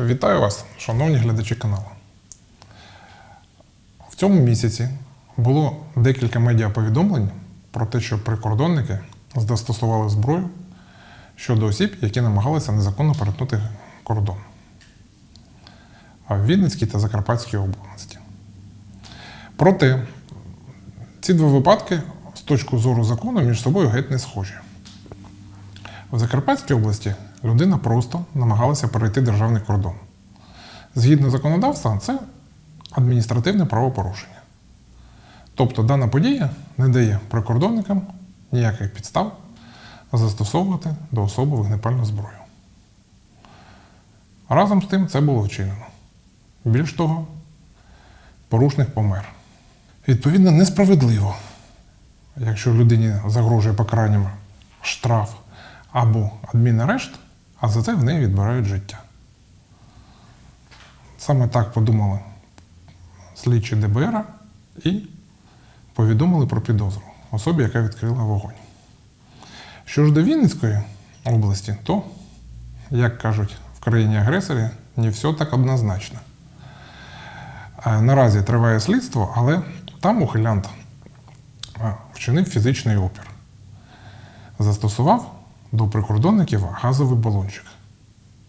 Вітаю вас, шановні глядачі каналу. В цьому місяці було декілька медіаповідомлень про те, що прикордонники застосували зброю щодо осіб, які намагалися незаконно перетнути кордон в Вінницькій та Закарпатській області. Проте ці два випадки з точки зору закону між собою геть не схожі. В Закарпатській області людина просто намагалася перейти державний кордон. Згідно законодавства, це адміністративне правопорушення. Тобто дана подія не дає прикордонникам ніяких підстав застосовувати до особи вогнепальну зброю. Разом з тим це було вчинено. Більш того, порушник помер. Відповідно, несправедливо, якщо людині загрожує покаранням штраф або адмінарешт, а за це в неї відбирають життя. Саме так подумали слідчі ДБР і повідомили про підозру особі, яка відкрила вогонь. Що ж до Вінницької області, то, як кажуть в країні-агресорі, не все так однозначно. Е, Наразі триває слідство, але там ухилянт е, вчинив фізичний опір. Застосував до прикордонників газовий балончик.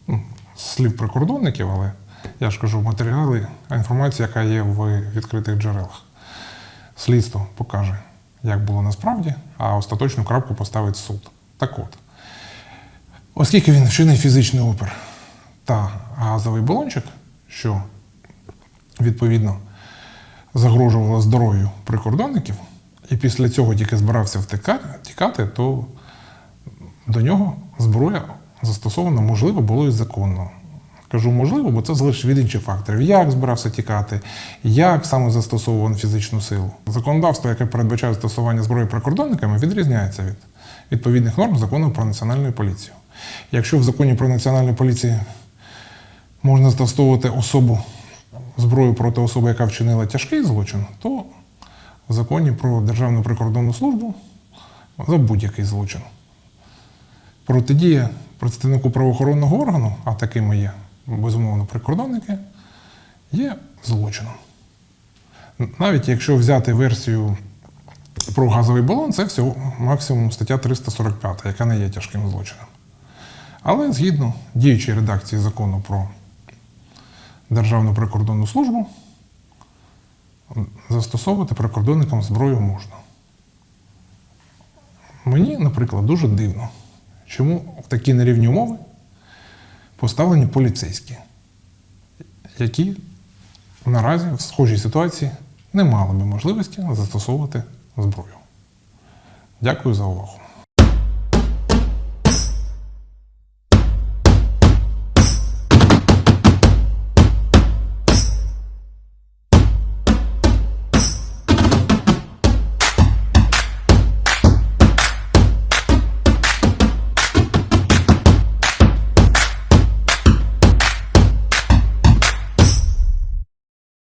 Ну, слів прикордонників, але я ж кажу матеріали, а інформація, яка є в відкритих джерелах. Слідство покаже, як було насправді, а остаточну крапку поставить суд. Так от, оскільки він вчинив фізичний опір та газовий балончик, що відповідно загрожувало здоров'ю прикордонників, і після цього тільки збирався втика- тікати, то до нього зброя застосована, можливо, було і законно. Кажу можливо, бо це залежить від інших факторів. Як збирався тікати, як саме застосовував фізичну силу. Законодавство, яке передбачає застосування зброї прикордонниками, відрізняється від відповідних норм закону про національну поліцію. Якщо в законі про національну поліцію можна застосовувати особу зброю проти особи, яка вчинила тяжкий злочин, то в законі про Державну прикордонну службу за будь-який злочин. Протидія представнику правоохоронного органу, а такими є, безумовно, прикордонники, є злочином. Навіть якщо взяти версію про газовий балон, це всього максимум стаття 345, яка не є тяжким злочином. Але згідно діючої редакції закону про Державну прикордонну службу, застосовувати прикордонникам зброю можна. Мені, наприклад, дуже дивно, чому в такі нерівні умови поставлені поліцейські, які наразі в схожій ситуації не мали би можливості застосовувати зброю. Дякую за увагу.